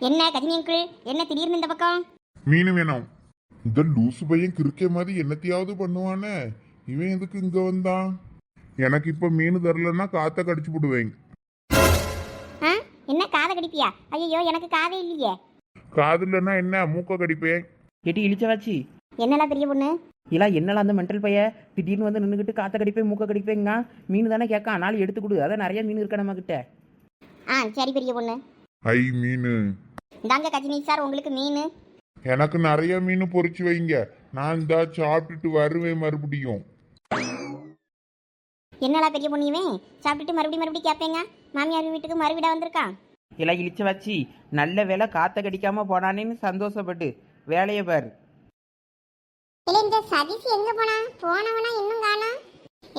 என்ன கஜினி அங்கிள் என்ன திடீர்னு இந்த பக்கம்? மீன் வேணும். இந்த லூசு பையன் கிறுக்க மாதிரி என்னத்தையாவது பண்ணுவானே. இவன் எதுக்கு இங்க வந்தான்? எனக்கு இப்ப மீன் தரலன்னா காத்த கடிச்சு போடுவேன். ஆ? என்ன காதை கடிப்பியா? ஐயோ எனக்கு காதே இல்லையே. காதுலன்னா என்ன? மூக்க கடிப்பேன். எட்டி இழிச்சவாச்சி. என்னடா பெரிய பொண்ணு? இல்ல என்னல அந்த மென்டல் பைய? திடீர்னு வந்து நின்றுக்கிட்டு காத்த கடிப்பேன் மூக்க கடிப்பேங்க? மீன் தானே கேட்கான். நாள் எடுத்து கொடு. அதான் நிறைய மீன் இருக்கா நம்ம கிட்ட ஆ சரி பெரிய பொண்ணு. ஐ மீன். இந்தாங்க கஜினி சார் உங்களுக்கு மீன். எனக்கு நிறைய மீன் பொரிச்சு வைங்க. நான் இந்தா சாப்பிட்டுட்டு வருவேன் மறுபடியும். என்னடா பெரிய பொண்ணு இவன் சாப்பிட்டுட்டு மறுபடியும் மறுபடியும் கேட்பேங்க மாமியார் வீட்டுக்கு மறுவிடா வந்திருக்கான் இல்ல இழிச்சவாச்சி நல்ல வேலை காத்த கடிக்காம போனானேன்னு சந்தோஷப்பட்டு. வேலையை பாரு. இல்ல இந்த சதீஷ் எங்க போனா? போனவனா இன்னும் காணோம்.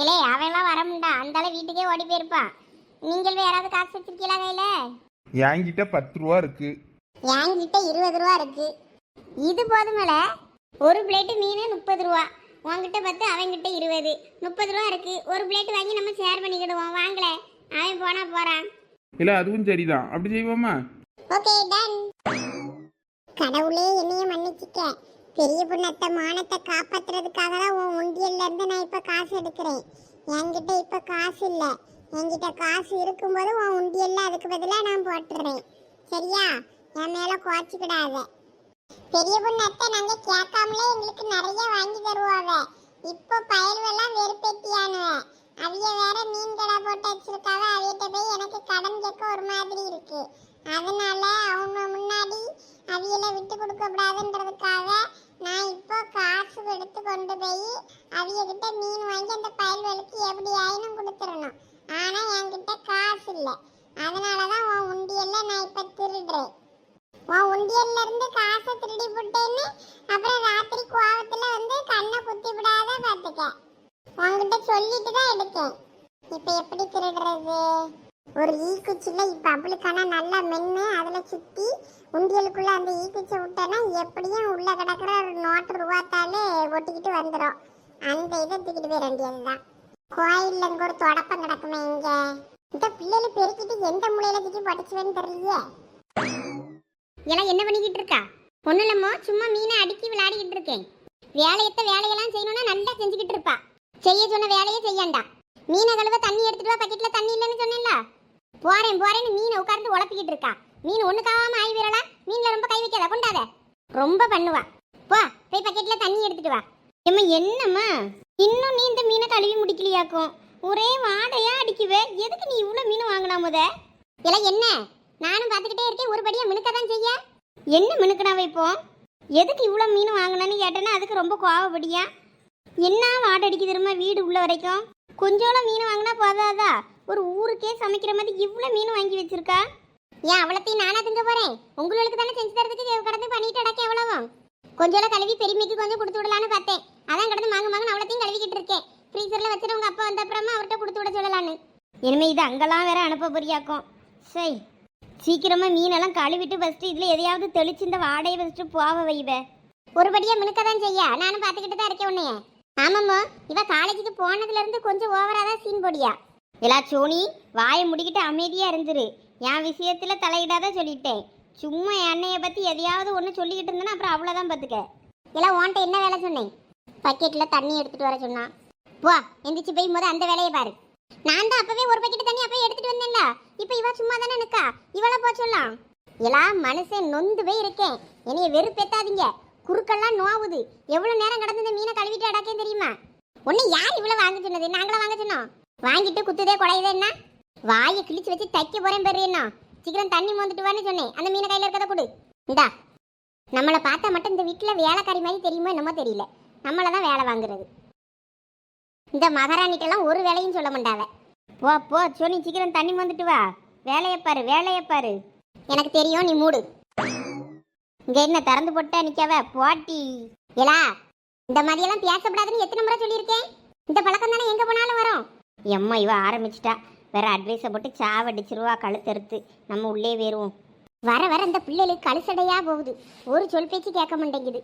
இல்லே அவன்லாம் வர முடியா அந்தால வீட்டுக்கே ஓடி போயிருப்பான் நீங்கள் யாராவது காசு வச்சிருக்கீங்களா கையில? என்கிட்ட பத்து ரூபா இருக்கு. என்கிட்ட இருபது ரூபா இருக்கு. இது போதுமல ஒரு பிளேட்டு மீன் முப்பது ரூபா. உன்கிட்ட பத்து அவன்கிட்ட இருபது. முப்பது ரூபா இருக்கு. ஒரு பிளேட் வாங்கி நம்ம ஷேர் பண்ணிக்கிடுவோம். வாங்கல. அவன் போனா போறான். இல்ல அதுவும் சரிதான். அப்படி செய்வோமா? ஓகே டன் கடவுளே என்னைய மன்னிச்சிக்க. பெரிய பொண்ணத்த மானத்தை காப்பாத்துறதுக்காக தான் உன் உண்டியல்ல இருந்து நான் இப்ப காசு எடுக்கிறேன். என்கிட்ட இப்ப காசு இல்ல. என்கிட்ட காசு இருக்கும்போது உன் உண்டியல்ல அதுக்கு பதிலா நான் போட்டுறேன். சரியா? என் மேல குறைச்சிக்கிடாத பெரிய பொண்ணத்தை நாங்க கேட்காமலே எங்களுக்கு நிறைய வாங்கி தருவாங்க இப்போ பயிர்வெல்லாம் வெறுப்பெட்டியானுவேன் அவிய வேற மீன் கடை போட்டு வச்சிருக்காவ. அவியிட்ட போய் எனக்கு கடன் கேட்க ஒரு மாதிரி இருக்கு. அதனால அவங்க முன்னாடி அவியல விட்டு கொடுக்க கூடாதுன்றதுக்காக நான் இப்போ காசு எடுத்து கொண்டு போய் அவியகிட்ட மீன் வாங்கி அந்த பயல்வெளுக்கு எப்படி ஆயினும் கொடுத்துடணும் ஆனா என்கிட்ட காசு இல்லை. அதனால தான் உன் உண்டியல்ல நான் இப்போ திருடுறேன். உண்டியல்ல இருந்து காசை திருடி போட்டேன்னு அப்புறம் ராத்திரி கோவத்துல வந்து கண்ணை குத்தி விடாத பாத்துக்க உங்ககிட்ட சொல்லிட்டு தான் எடுத்தேன். இப்போ எப்படி திருடுறது? ஒரு ஈக்குச்சில இப்ப அவளுக்கான நல்லா மென்னு அதுல சுத்தி உண்டியலுக்குள்ள அந்த ஈக்குச்சை விட்டேன்னா எப்படியும் உள்ள கிடக்குற ஒரு நோட்டு ரூபாத்தாலே ஒட்டிக்கிட்டு வந்துடும் அந்த இதை தூக்கிட்டு ரெண்டு தான். கோயில்ல இங்க ஒரு தொடப்பம் கிடக்குமே இங்க. இந்த பிள்ளைகளை பெருக்கிட்டு எந்த மூலையில தூக்கி படிச்சுவேன்னு தெரியலையே. எல்லாம் என்ன பண்ணிக்கிட்டு இருக்கா ஒன்றும் இல்லம்மா சும்மா மீனை அடுக்கி விளையாடிக்கிட்டு இருக்கேன். வேலையத்த வேலையெல்லாம் செய்யணும்னா நல்லா செஞ்சுக்கிட்டு இருப்பா. செய்ய சொன்ன வேலையே செய்யாண்டா. மீனை கழுவ தண்ணி எடுத்துட்டு வா பக்கெட்டில் தண்ணி இல்லைன்னு சொன்னேன்ல. போறேன் போறேன்னு மீனை உட்கார்ந்து உழப்பிக்கிட்டு இருக்கா. மீன் ஒண்ணு காவாம ஆகி விரலா? மீனில் ரொம்ப கை வைக்காத கொண்டாத. ரொம்ப பண்ணுவா. போ போய் பக்கெட்டில் தண்ணி எடுத்துட்டு வா. ஏம்மா என்னம்மா? இன்னும் நீ இந்த மீனை கழுவி முடிக்கலையாக்கும்? ஒரே வாடையா அடிக்குவே எதுக்கு நீ இவ்வளோ மீன் வாங்கினா முத? இல்லை என்ன? நானும் பார்த்துக்கிட்டே இருக்கேன். ஒரு படியா மினுக்க தான் செய்ய. என்ன மினுக்கனா வைப்போம் எதுக்கு இவ்வளோ மீன் வாங்கினேன்னு கேட்டேன்னா அதுக்கு ரொம்ப கோவப்படியா? என்ன வாடை அடிக்குது வீடு உள்ள வரைக்கும்? கொஞ்சோளம் மீன் வாங்கினா போதாதா? ஒரு ஊருக்கே சமைக்கிற மாதிரி இவ்வளோ மீன் வாங்கி வச்சிருக்கா? ஏன் அவ்வளோத்தையும் நானே திங்க போகிறேன் உங்களுக்கு தானே செஞ்சு தரதுக்கு கடந்து பண்ணிட்டு அடக்க எவ்வளவும்? கொஞ்சோளம் கழுவி பெருமைக்கு கொஞ்சம் கொடுத்து விடலான்னு பார்த்தேன். அதான் கடந்து மாங்க மாங்க அவ்வளோத்தையும் கழுவிக்கிட்டு இருக்கேன். ஃப்ரீசரில் வச்சுட்டு உங்கள் அப்பா வந்த அப்புறமா அவர்கிட்ட கொடுத்து விட சொல்லலான்னு. இனிமேல் இது அங்கெல்லாம் வேற அனுப்ப புரியாக்கும் சரி சீக்கிரமா மீனெல்லாம் கழுவிட்டு ஃபஸ்ட்டு இதில் எதையாவது தெளிச்சு இந்த வாடையை வச்சுட்டு போக வைவே. ஒருபடியாக மினுக்க தான் செய்ய. நானும் பார்த்துக்கிட்டு தான் இருக்கேன் உன்னைய. ஆமாம்மா இவ காலேஜுக்கு போனதுலேருந்து கொஞ்சம் ஓவராக தான் சீன் போடியா. எல்லா சோனி வாயை முடிக்கிட்டு அமைதியாக இருந்துரு. என் விஷயத்தில் தலையிடாத சொல்லிட்டேன். சும்மா என்னையை பற்றி எதையாவது ஒன்று சொல்லிக்கிட்டு இருந்தேன்னா அப்புறம் அவ்வளோதான் பார்த்துக்க. எல்லாம் உன்ட்ட என்ன வேலை சொன்னேன்? பக்கெட்டில் தண்ணி எடுத்துகிட்டு வர சொன்னான். வா எந்திரிச்சு போய் முத அந்த வேலையை பாரு. நான் தான் அப்பவே ஒரு பக்கெட் தண்ணி அப்பவே எடுத்துட்டு வந்தேன்ல. இப்போ இவ சும்மா தானே நிக்கா? இவள போ சொல்லலாம். எல்லாம் மனுஷன் நொந்து போய் இருக்கேன். என்னைய வெறுப்பேத்தாதீங்க. குறுக்கெல்லாம் நோவுது. எவ்வளவு நேரம் கடந்து இந்த மீனை கழுவிட்டு அடக்கேன் தெரியுமா? ஒண்ணு யார் இவ்வளவு வாங்க சொன்னது? நாங்களா வாங்க சொன்னோம். வாங்கிட்டு குத்துதே குடையுதே என்ன? வாயை கிழிச்சு வச்சு தைக்க போறேன் பெரு என்ன? சீக்கிரம் தண்ணி மோந்துட்டு வான்னு சொன்னேன். அந்த மீனை கையில இருக்கத கொடு. இந்தா. நம்மளை பார்த்தா மட்டும் இந்த வீட்டில் வேலைக்காரி மாதிரி தெரியுமோ என்னமோ தெரியல. நம்மளை தான் வேலை வாங்குறது. இந்த மகாராணிட்டெல்லாம் ஒரு வேலையும் சொல்ல மாட்டாவ. போ போ சோனி சீக்கிரம் தண்ணி வந்துட்டு வா. வேலையை பாரு வேலையை பாரு. எனக்கு தெரியும் நீ மூடு. இங்க என்ன திறந்து போட்டா நிக்காவ? போட்டி. ஏலா இந்த மாதிரியெல்லாம் பேசப்படாதுன்னு எத்தனை முறை சொல்லியிருக்கேன்? இந்த பழக்கம் தானே எங்க போனாலும் வரும். எம்மா இவ ஆரம்பிச்சிட்டா. வேற அட்வைஸை போட்டு சாவடிச்சிருவா கழுத்தறுத்து. நம்ம உள்ளே வேறுவோம். வர வர இந்த பிள்ளைகளுக்கு கழுசடையா போகுது. ஒரு சொல் பேச்சு கேட்க மாட்டேங்குது.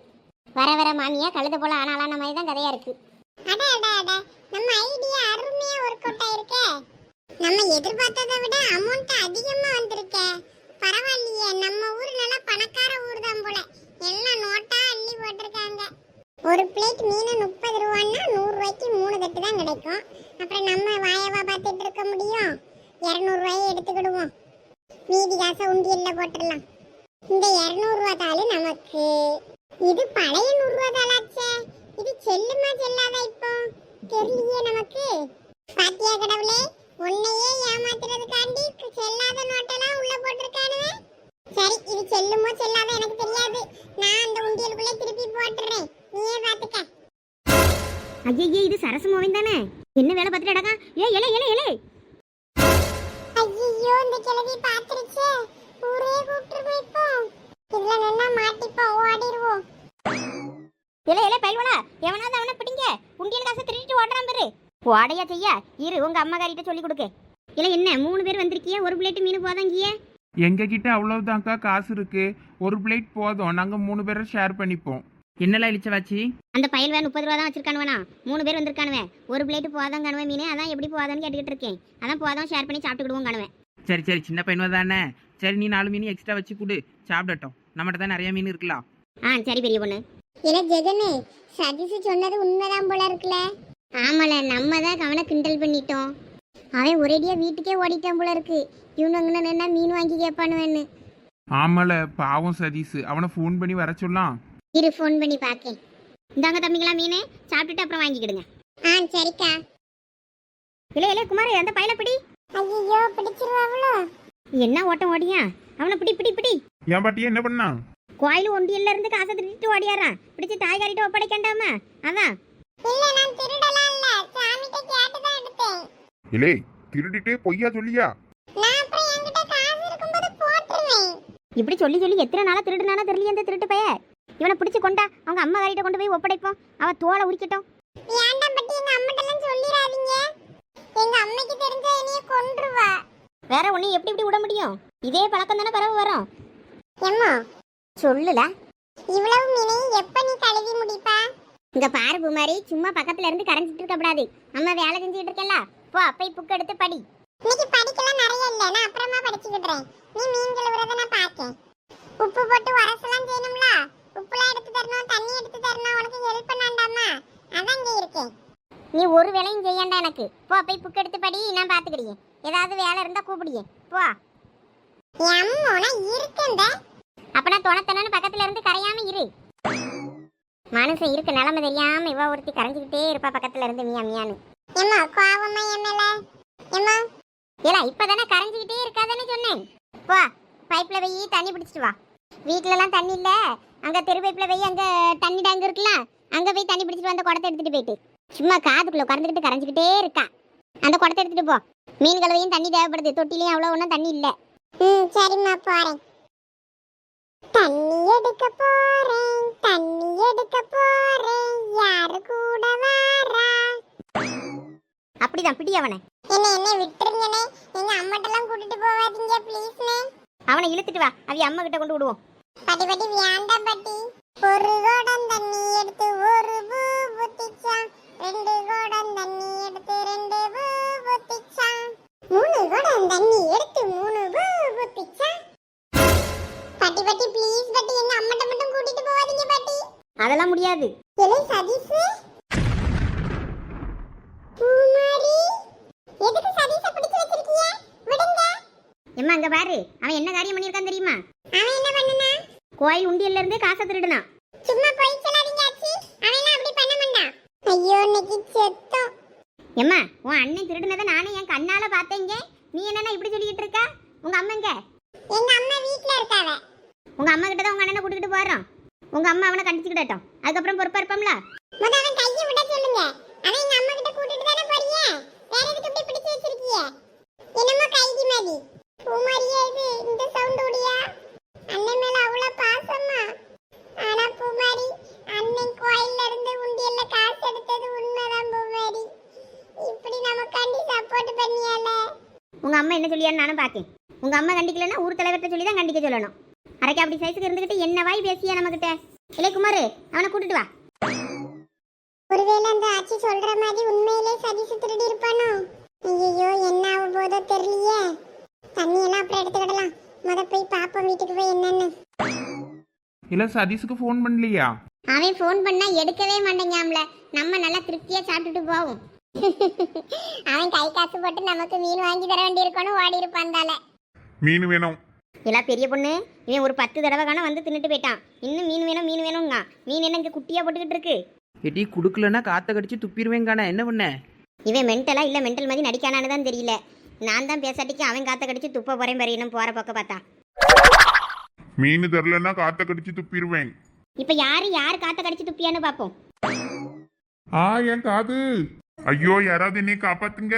வர வர மாமியா கழுத போல ஆனாலான மாதிரி தான் கதையா இருக்கு. அட அட அட. நம்ம ஐடியா அருமையா ஒர்க் அவுட் ஆயிருக்கு. நம்ம எதிர்பார்த்ததை விட அமௌண்ட் அதிகமா வந்திருக்கே. பரவாயில்லையே நம்ம ஊர் நல்லா பணக்கார ஊர் தான் போல. எல்லாம் நோட்டா அள்ளி போட்டிருக்காங்க. ஒரு பிளேட் மீன் முப்பது ரூபான்னா நூறுரூவாய்க்கு மூணு தட்டு தான் கிடைக்கும். அப்புறம் நம்ம வாயவா பார்த்துட்டு இருக்க முடியும்? இரநூறுவாயை எடுத்துக்கிடுவோம். மீதி காசை உண்டியல்ல போட்டுடலாம். இந்த இரநூறுவா தாள் நமக்கு. இது பழைய நூறுரூவா தாளாச்சே. இது செல்லுமா செல்லாதா இப்போ? தெரியலையே நமக்கு? பாத்தியா கடவுளே உன்னையே ஏமாத்துறதுக்காண்டி செல்லாத நோட்டெல்லாம் உள்ள போட்டிருக்கானுவே. சரி இது செல்லுமோ செல்லாத எனக்கு தெரியாது. நான் அந்த உண்டியலுக்குள்ளே திருப்பி போட்டுறேன். நீயே பாத்துக்க. ஐயே இது சரசு மோவின் தானே? என்ன வேலை பார்த்துட்டு அடக்கா ஏ இலை இலை இலை. ஐயோ இந்த கிழவி பாத்துருச்சே ஊரே கூப்பிட்டுருவோம் இப்போ. இதுல நின்னா மாட்டிப்போம் ஓடிடுவோம். இலை இலை பயில்வனா எவனாவது அவனை பிடிங்க. உண்டியல் காசை திருடிட்டு ஓடுறான் பாரு. ஓடையா செய்யா இரு உங்க அம்மா காரிட்ட சொல்லி கொடுக்க. இல்ல என்ன மூணு பேர் வந்திருக்கிய ஒரு பிளேட் மீன் போதாங்கிய? எங்க கிட்ட அவ்வளவுதான்க்கா காசு இருக்கு. ஒரு பிளேட் போதும். நாங்க மூணு பேரை ஷேர் பண்ணிப்போம். என்னெல்லாம் இழிச்சவாச்சி அந்த பயல்வே முப்பது ரூபா தான் வச்சிருக்கானுவனா? மூணு பேர் வந்திருக்கானுவே. ஒரு பிளேட் போதாம் காணுவேன் மீன் அதான் எப்படி போதான்னு கேட்டுக்கிட்டு இருக்கேன். அதான் போதாம் ஷேர் பண்ணி சாப்பிட்டுக்கிடுவோம் காணுவேன் சரி சரி சின்ன பையனுவ தானே. சரி நீ நாலு மீன் எக்ஸ்ட்ரா வச்சு கொடு. சாப்பிடட்டும். நம்மகிட்ட தான் நிறைய மீன் இருக்கலாம். ஆ சரி பெரிய பொண்ணு. இல்ல ஜெகனு சதீஷ் சொன்னது உண்மைதான் போல இருக்குல்ல. ஆமால நம்ம தான் அவனை கிண்டல் பண்ணிட்டோம். அவன் ஒரேடியா வீட்டுக்கே ஓடிட்டான் போல இருக்கு. இவனுங்க என்ன மீன் வாங்கி கேட்பானுவேன்னு ஆமால பாவம் சதீஷ். அவனை ஃபோன் பண்ணி வர சொல்லலாம் இரு ஃபோன் பண்ணி பார்க்கேன் இந்தாங்க தம்பிங்களா மீன். சாப்பிட்டுட்டு அப்புறம் வாங்கிக்கிடுங்க. ஆ சரிக்கா. இல்ல இல்ல குமார் அந்த பையனை பிடி. ஐயோ பிடிச்சிருவாங்களோ? என்ன ஓட்டம் ஓடியா? அவனை பிடி பிடி பிடி. என் பாட்டியா என்ன பண்ணா கோயில் ஒண்டியல்ல இருந்து காசை திருட்டு ஓடியாரான் பிடிச்சு தாய்காரிட்ட ஒப்படைக்கண்டாமா? அதான். இல்ல நான் திருடலாம் இல்ல சாமிகிட்ட கேட்டு தான் எடுத்தேன். இலே திருடிட்டே பொய்யா சொல்லியா? நான் அப்புறம் என்கிட்ட காசு இருக்கும்போது போட்டுருவேன். இப்படி சொல்லி சொல்லி எத்தனை நாளா திருடுனானோ தெரியல அந்த திருட்டு பைய. இவனை பிடிச்சு கொண்டா அவங்க அம்மா காரிட்ட கொண்டு போய் ஒப்படைப்போம். அவ தோலை உரிக்கட்டும். ஏன்டா பட்டி எங்க அம்மாட்டெல்லாம் சொல்லிடாதீங்க. எங்க அம்மைக்கு தெரிஞ்சா என்னைய கொன்றுவா. வேற ஒண்ணு எப்படி இப்படி விட முடியும்? இதே பழக்கம் தானே பரவ வரும். எம்மா சொல்லுல. இவ்வளவு மீனையும் எப்ப நீ கழுவி முடிப்பா? இங்க பாரு பூமாரி சும்மா பக்கத்துல இருந்து கரைஞ்சிட்டு இருக்க கூடாது. அம்மா வேலை செஞ்சுட்டு இருக்கல போ அப்பை புக் எடுத்து படி. இன்னைக்கு படிக்கலாம் நிறைய இல்ல நான் அப்புறமா படிச்சுக்கிடுறேன் நீ மீன் கழுவுறத நான் பாக்கேன் உப்பு போட்டு உரசெல்லாம் செய்யணும்ல? உப்புலாம் எடுத்து தரணும் தண்ணி எடுத்து தரணும் உனக்கு ஹெல்ப் பண்ணாண்டாமா அதான் இங்க இருக்கேன். நீ ஒரு வேலையும் செய்யாண்டா எனக்கு. போ போய் புக் எடுத்து படி நான் பாத்துக்கிடியேன் ஏதாவது வேலை இருந்தா கூப்பிடியே போ. எம்மோ நான் இருக்கேன் அப்ப நான் துணத்தனன்னு பக்கத்துல இருந்து கரையாம இரு. மனுஷன் இருக்க நிலைமை தெரியாம இவ ஒருத்தி கரைஞ்சுக்கிட்டே இருப்பா பக்கத்துல இருந்து மியா மியான்னு. எம்மா கோவமா எம்மா? ஏலா இப்பதானே கரைஞ்சுக்கிட்டே இருக்காதானே சொன்னேன். போ பைப்ல போய் தண்ணி பிடிச்சிட்டு வா. வீட்ல எல்லாம் தண்ணி இல்ல. அங்க தெரு பைப்ல போய் அங்க தண்ணி டேங்க் இருக்குல்ல அங்க போய் தண்ணி பிடிச்சிட்டு வந்து குடத்தை எடுத்துட்டு போயிட்டு. சும்மா காதுக்குள்ள உட்கார்ந்துக்கிட்டு கரைஞ்சுக்கிட்டே இருக்கா. அந்த குடத்தை எடுத்துட்டு போ. மீன் கலவையும் தண்ணி தேவைப்படுது. தொட்டிலையும் அவ்வளோ ஒன்றும் தண்ணி இல்லை. ம் சரிம்மா போறேன். தண்ணி எடுக்க போறேன் தண்ணி எடுக்க போறேன். யாரு கூட வாரா? அப்படிதான் பிடி அவனை. என்ன என்ன விட்டுருங்கண்ணே. எங்க அம்மாட்டெல்லாம் கூட்டிட்டு போவாதீங்க ப்ளீஸ்ண்ணே அவனை இழுத்துட்டு வா. அவி அம்மா கிட்ட கொண்டு விடுவோம். பட்டி பட்டி வேண்டாம் பட்டி ஒரு குடம் தண்ணி எடுத்து ஒரு பூ புத்திச்சான். ரெண்டு குடம் தண்ணி எடுத்து ரெண்டு பூ புத்திச்சான். மூணு குடம் தண்ணி அதெல்லாம் முடியாது. எலை சதீஷ்? பூமாரி? எதுக்கு சதீஷ பிடிச்சு வச்சிருக்கீங்க விடுங்க. எம்மா அங்க பாரு. அவன் என்ன காரியம் பண்ணியிருக்கான் தெரியுமா? அவன் என்ன பண்ணுனா? கோயில் உண்டியல்ல இருந்து காசை திருடுனான் சும்மா போய் சொல்லாதீங்க ஆச்சி அவன் அப்படி பண்ண மாட்டான்? ஐயோ இன்னைக்கு செத்தோம். எம்மா உன் அண்ணன் திருடுனதை நானும் என் கண்ணால பார்த்தேங்க. நீ என்னன்னா இப்படி சொல்லிட்டு இருக்க? உங்க அம்மா எங்க? எங்க அம்மா வீட்ல இருக்காவ. உங்க அம்மா கிட்ட தான் உங்க அண்ணனை கூட்டிட்டு போறோம். உங்க அம்மா அவனை கண்டிச்சுக்கிட்டோம் அதுக்கப்புறம் பொறுப்பா இருப்போம்ல? முத அவன் கையை விட சொல்லுங்க. அவன் எங்க அம்மா கிட்ட கூட்டிட்டு தானே போறீங்க வேற எதுக்கு இப்படி பிடிச்சு வச்சிருக்கீங்க என்னமோ கைதி மாதிரி. பூமாரியா இது இந்த சவுண்ட் உடியா அண்ணன் மேல அவ்வளவு பாசமா? ஆனா பூமாரி அண்ணன் கோயில்ல இருந்து உண்டியல்ல காசு எடுத்தது உண்மைதான் பூமாரி இப்படி நமக்காண்டி சப்போர்ட் பண்ணியால? உங்க அம்மா என்ன சொல்லியான்னு நானும் பார்த்தேன் உங்க அம்மா கண்டிக்கலன்னா ஊர் தலைவர்கிட்ட சொல்லி தான் கண்டிக்க சொல்லணும். அரைக்கு அப்படி சைஸுக்கு இருந்துகிட்டு என்ன வாய் பேசியா நம்மகிட்ட? இல்லை குமார் அவனை கூட்டிட்டு வா. ஒருவேளை அந்த ஆச்சி சொல்ற மாதிரி உண்மையிலே சதீஷ் திருடி இருப்பானோ? ஐயோ என்ன ஆக போதோ தெரியலையே. தண்ணி எல்லாம் அப்புறம் எடுத்துக்கிடலாம். முத போய் பாப்போம் வீட்டுக்கு போய் என்னன்னு. இல்ல சதீஷுக்கு ஃபோன் பண்ணலையா? அவன் ஃபோன் பண்ணா எடுக்கவே மாட்டேங்காம்ல. நம்ம நல்லா திருப்தியா சாப்பிட்டுட்டு போவோம். அவன் கை காசு போட்டு நமக்கு மீன் வாங்கி தர வேண்டியிருக்கணும் ஓடி இருப்பாந்தால மீன் வேணும். எல்லாம் பெரிய பொண்ணு இவன் ஒரு பத்து தடவை காண வந்து தின்னுட்டு போயிட்டான். இன்னும் மீன் வேணும் மீன் வேணுங்க மீன் என்ன இங்க குட்டியா போட்டுக்கிட்டு இருக்கு? எட்டி கொடுக்கலன்னா காற்றை கடிச்சு துப்பிடுவேங்கானே என்ன பண்ண? இவன் மென்டலா இல்ல மென்டல் மாதிரி நடிக்கானான்னு தான் தெரியல. நான் தான் பேசாட்டிக்கு அவன் காத்த கடிச்சு துப்ப போறேன் பறியணும் போற பக்கம் பார்த்தான் மீன் தரலன்னா காத்த கடிச்சு துப்பிடுவேன். இப்ப யாரு யார் காத்த கடிச்சு துப்பியான்னு பாப்போம். ஆ என் காது. ஐயோ யாராவது என்னை காப்பாத்துங்க.